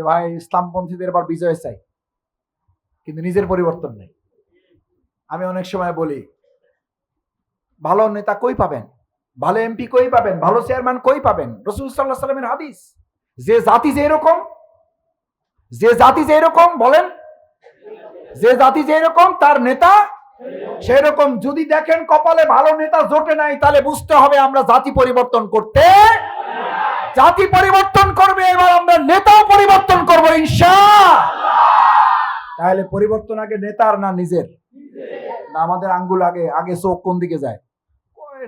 যে ভাই ইসলামপন্থীদের এবার বিজয় চাই। কিন্তু নিজের পরিবর্তন নেই। আমি অনেক সময় বলি, ভালো নেতা কই পাবেন? ভালো এমপি কই পাবেন? ভালো চেয়ারম্যান কই পাবেন? রসুল সাল্লাহ সাল্লামের হাদিস। যে জাতি যে এরকম, যে জাতি যে এরকম, বলেন। যে জাতি যে এরকম, তার নেতা সেই রকম যদি দেখেন কপালে ভালো নেতা জোটে নাই, তাহলে বুঝতে হবে আমরা জাতি পরিবর্তন করতে জাতি পরিবর্তন করবে, এবার আমরা নেতাও পরিবর্তন করব ইনশা তাহলে পরিবর্তন আগে নেতার না নিজের? না, আমাদের আঙ্গুল আগে আগে চোখ কোন দিকে যায়?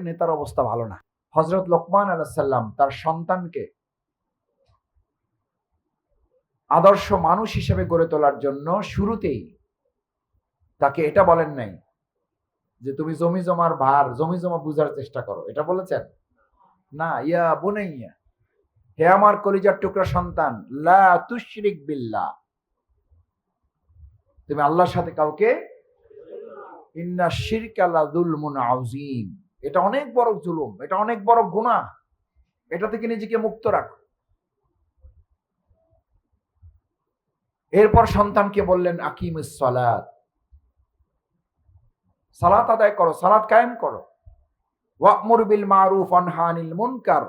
নেতার অবস্থা ভালো না। হজরত লোকমান আলাহাল্লাম তার সন্তানকে আদর্শ মানুষ হিসেবে গড়ে তোলার জন্য শুরুতেই তাকে এটা বলেন নাই যে তুমি জমি জমার ভার, জমি জমা বুঝার চেষ্টা করো। এটা বলেছেন? না, ইয়া বুনাইয়া। হে আমার কলিজার টুকরা সন্তান, লা তুশরিক তুমি আল্লাহর সাথে কাউকে ইন্না শিরকা লা যুলমুন আযীম। এটা অনেক বড় জুলুম, এটা অনেক বড় গুনাহ। এটা থেকে নিজেকে মুক্ত রাখো। এরপর সন্তানকে বললেন আকিম সালাত। সালাত আদায় করো, সালাত কায়েম করো। ওয়াকমুর বিল মারুফ অনহানিল মুনকার।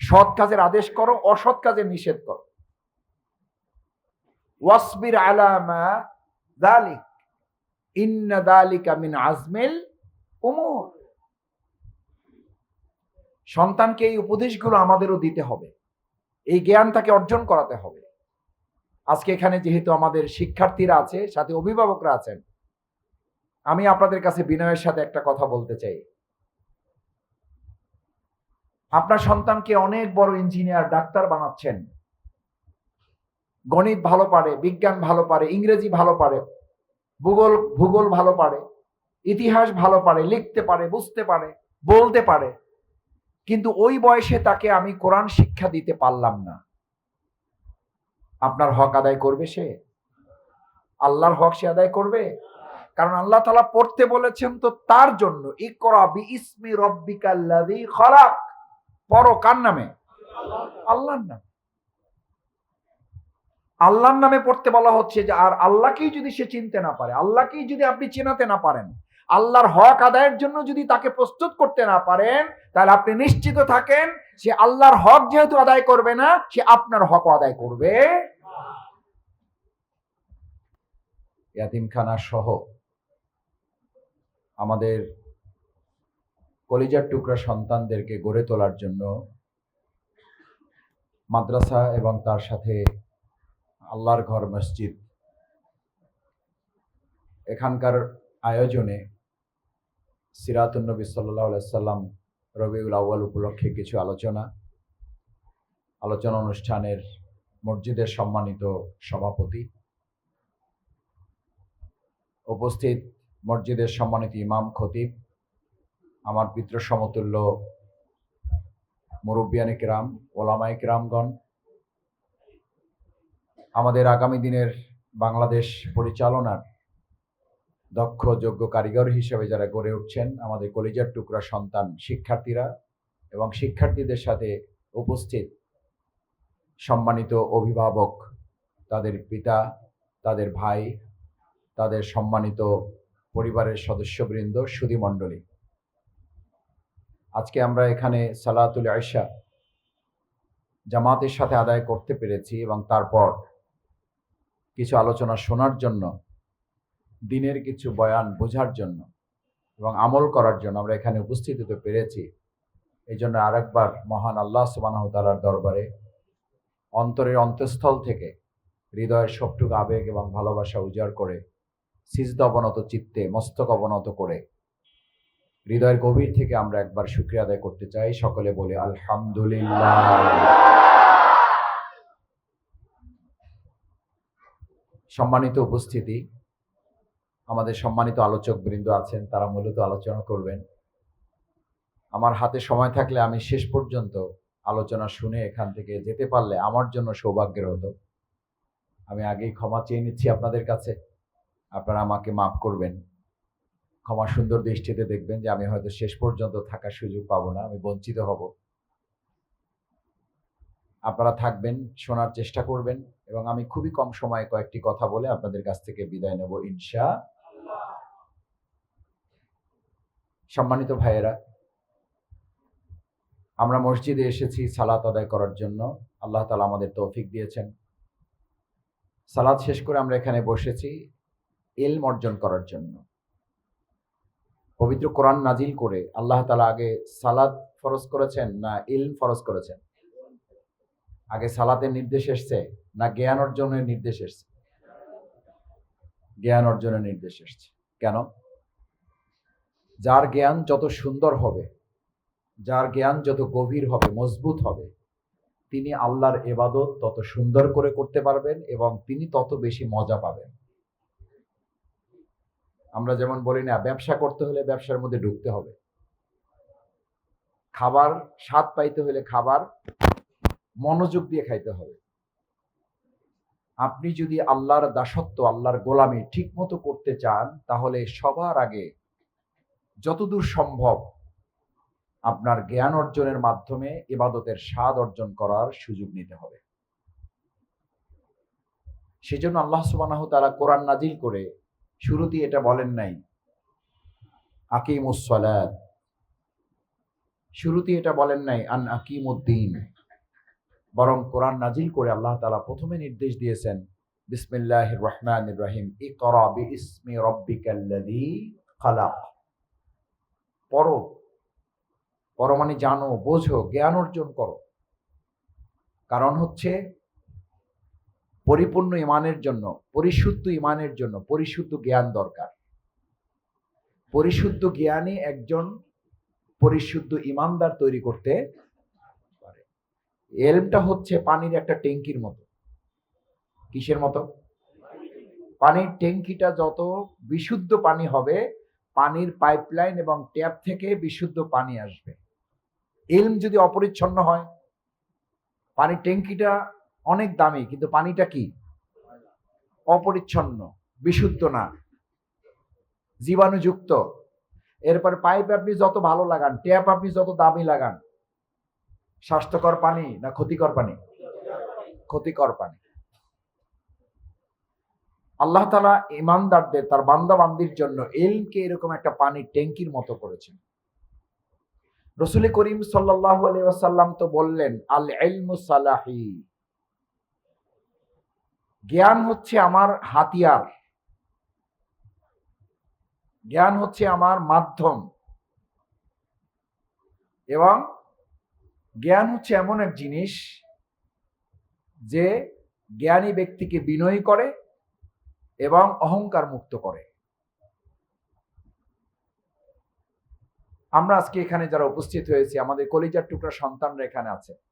সৎ কাজের আদেশ করো, অসৎ কাজের নিষেধ করো। ওয়াসবির আলামা দালিক, ইন্না দালিকা মিন আজমিল উমুর। সন্তানকে এই উপদেশগুলো আমাদেরও দিতে হবে। এই জ্ঞান তাকে অর্জন করাতে হবে। আজকে এখানে যেহেতু আমাদের শিক্ষার্থীরা আছে, সাথে অভিভাবকরা আছেন, আমি আপনাদের কাছে বিনয়ের সাথে একটা কথা বলতে চাই। আপনার সন্তানকে অনেক বড় ইঞ্জিনিয়ার ডাক্তার বানাচ্ছেন। গণিত ভালো পারে, বিজ্ঞান ভালো পারে, ইংরেজি ভালো পারে, ভূগোল ভূগোল ভালো পারে, ইতিহাস ভালো পারে, লিখতে পারে, বুঝতে পারে, বলতে পারে। কিন্তু ওই বয়সে তাকে আমি কোরআন শিক্ষা দিতে পারলাম না। আপনার হক আদায় করবে সে? আল্লাহর হক সে আদায় করবে? কারণ আল্লাহ তালা পড়তে বলেছেন তো তার জন্য, ইকরা বি ইসমি রব্বিকাল্লাযী খলাক। পড়ো কার নামে? আল্লাহর নামে। আল্লাহর নামে পড়তে বলা হচ্ছে যে, আর আল্লাহকেই যদি সে চিনতে না পারে, আল্লাহকেই যদি আপনি চেনাতে না পারেন, আল্লাহর হক আদায়ের জন্য যদি তাকে প্রস্তুত করতে না পারেন, তাহলে আপনি নিশ্চিত থাকেন, সে আল্লাহর হক যেহেতু আদায় করবে না, সে আপনার হক আদায় করবে। ইয়াতিমখানা সহ আমাদের কলিজার টুকরা সন্তানদেরকে গড়ে তোলার জন্য মাদ্রাসা এবং তার সাথে আল্লাহর ঘর মসজিদ। এখানকার আয়োজনে সিরাতুন্নবী সাল্লাহ সাল্লাম রবিউল আউ্য়াল উপলক্ষে কিছু আলোচনা আলোচনা অনুষ্ঠানের মসজিদের সম্মানিত সভাপতি, উপস্থিত মসজিদের সম্মানিত ইমাম, খতিব আমার পিতৃ সমতুল্য মুরব্বিয়ানি কিরাম ওলামাই কিরামগণ, আমাদের আগামী দিনের বাংলাদেশ পরিচালনার দক্ষ, যোগ্য কারিগর হিসেবে যারা গড়ে উঠছেন, আমাদের কলিজার টুকরা সন্তান শিক্ষার্থীরা এবং শিক্ষার্থীদের সাথে উপস্থিত সম্মানিত অভিভাবক, তাদের পিতা, তাদের ভাই, তাদের সম্মানিত পরিবারের সদস্যবৃন্দ সুধীমণ্ডলী আজকে আমরা এখানে সালাতুল আয়সা জামাতের সাথে আদায় করতে পেরেছি এবং তারপর কিছু আলোচনা শোনার জন্য, দিনের কিছু বয়ান বোঝার জন্য এবং আমল করার জন্য আমরা এখানে উপস্থিত হতে পেরেছি। এই জন্য আরেকবার মহান আল্লাহ সুবানাহ তালার দরবারে অন্তরের অন্তঃস্থল থেকে হৃদয়ের সবটুকু আবেগ এবং ভালোবাসা উজাড় করে, সিজদ অবনত চিত্তে, মস্তক অবনত করে হৃদয়ের গভীর থেকে আমরা একবার শুক্রিয়া আদায় করতে চাই। সকলে বলে আলহামদুলিল্লাহ। সম্মানিত উপস্থিতি, আমাদের সম্মানিত আলোচক বৃন্দ আছেন, তারা মূলত আলোচনা করবেন। আমার হাতে সময় থাকলে আমি শেষ পর্যন্ত আলোচনা শুনে এখান থেকে যেতে পারলে আমার জন্য সৌভাগ্যের হতো আমি আগেই ক্ষমা চেয়ে নিচ্ছি আপনাদের কাছে। আপনারা আমাকে মাফ করবেন। ক্ষমা সুন্দর দৃষ্টিতে দেখবেন যে আমি হয়তো শেষ পর্যন্ত থাকার সুযোগ পাবো না, আমি বঞ্চিত হব। আপনারা থাকবেন, শোনার চেষ্টা করবেন এবং আমি খুবই কম সময়ে কয়েকটি কথা বলে আপনাদের কাছ থেকে বিদায় নেব ইনশা সম্মানিত ভাইয়েরা, আমরা মসজিদে এসেছি সালাত আদায় করার জন্য। আল্লাহ তালা আমাদের তৌফিক দিয়েছেন। সালাদ শেষ করে আমরা এখানে বসেছি এলম অর্জন করার জন্য। পবিত্র কোরআন নাজিল করে আল্লাহ তালা আগে সালাদ ফরজ করেছেন না ইলম ফরজ করেছেন? আগে সালাতের নির্দেশ এসছে না জ্ঞান অর্জনের নির্দেশ এসছে? জ্ঞান অর্জনের নির্দেশ এসছে। কেন? যার জ্ঞান যত সুন্দর হবে, যার জ্ঞান যত গভীর হবে, মজবুত হবে, তিনি আল্লাহর এবাদত তত সুন্দর করে করতে পারবেন এবং তিনি তত বেশি মজা পাবেন। আমরা যেমন বলি না, ব্যবসা করতে হলে ব্যবসার মধ্যে ঢুকতে হবে। খাবার, স্বাদ পাইতে হলে খাবার, মনোযোগ দিয়ে খাইতে হবে। আপনি যদি আল্লাহর দাসত্ব, আল্লাহর গোলামি ঠিক মতো করতে চান, তাহলে সবার আগে যতদূর সম্ভব আপনার জ্ঞান অর্জনের মাধ্যমে ইবাদতের স্বাদ অর্জন করার সুযোগ নিতে হবে। সেজন্য আল্লাহ সুবানাহ তারা কোরআন নাজিল করে শুরুতেই এটা বলেন নাই। আকিম আকিমুসলাদ শুরুতেই এটা বলেন নাই, আন আকিমুদ্দিন। বরং কোরআন নাজিল করে আল্লাহ তালা প্রথমে নির্দেশ দিয়েছেন বিসমিল্লাহ রহমান রহিম ইকরা বিইসমি রব্বিকাল্লাযী খালাক। পড়ো পড়ো মানে জানো, বোঝো, জ্ঞান অর্জন করো। কারণ হচ্ছে পরিপূর্ণ ইমানের জন্য, পরিশুদ্ধ ইমানের জন্য পরিশুদ্ধ জ্ঞান দরকার। পরিশুদ্ধ জ্ঞানই একজন পরিশুদ্ধ ইমানদার তৈরি করতে পারে। এলমটা হচ্ছে পানির একটা ট্যাঙ্কির মতো। কিসের মতো? পানির ট্যাঙ্কিটা যত বিশুদ্ধ পানি হবে, পানির পাইপলাইন এবং ট্যাপ থেকে বিশুদ্ধ পানি আসবে। এলম যদি অপরিচ্ছন্ন হয়, পানির ট্যাঙ্কিটা অনেক দামি, কিন্তু পানিটা কি? অপরিচ্ছন্ন, বিশুদ্ধ না। জীবাণুযুক্ত। এরপর পাইপ আপনি যত ভালো লাগান ট্যাপ আপনি যত দামি লাগান, স্বাস্থ্যকর পানি না ক্ষতিকর পানি? ক্ষতিকর পানি। আল্লাহ তালা ইমানদারদের, তার বান্দা বান্দির জন্য এলমকে এরকম একটা পানির ট্যাঙ্কির মতো করেছেন। রসুল করিম সাল্লাহ আলাইসাল্লাম তো বললেন আল এলমু সালাহি। জ্ঞান হচ্ছে আমার হাতিয়ার। জ্ঞান হচ্ছে আমার মাধ্যম। এবং জ্ঞান হচ্ছে এমন এক জিনিস যে জ্ঞানী ব্যক্তিকে বিনয়ী করে এবং অহংকার মুক্ত করে। আমরা আজকে এখানে যারা উপস্থিত হয়েছি, আমাদের কলিজার টুকরা সন্তানরা এখানে আছে।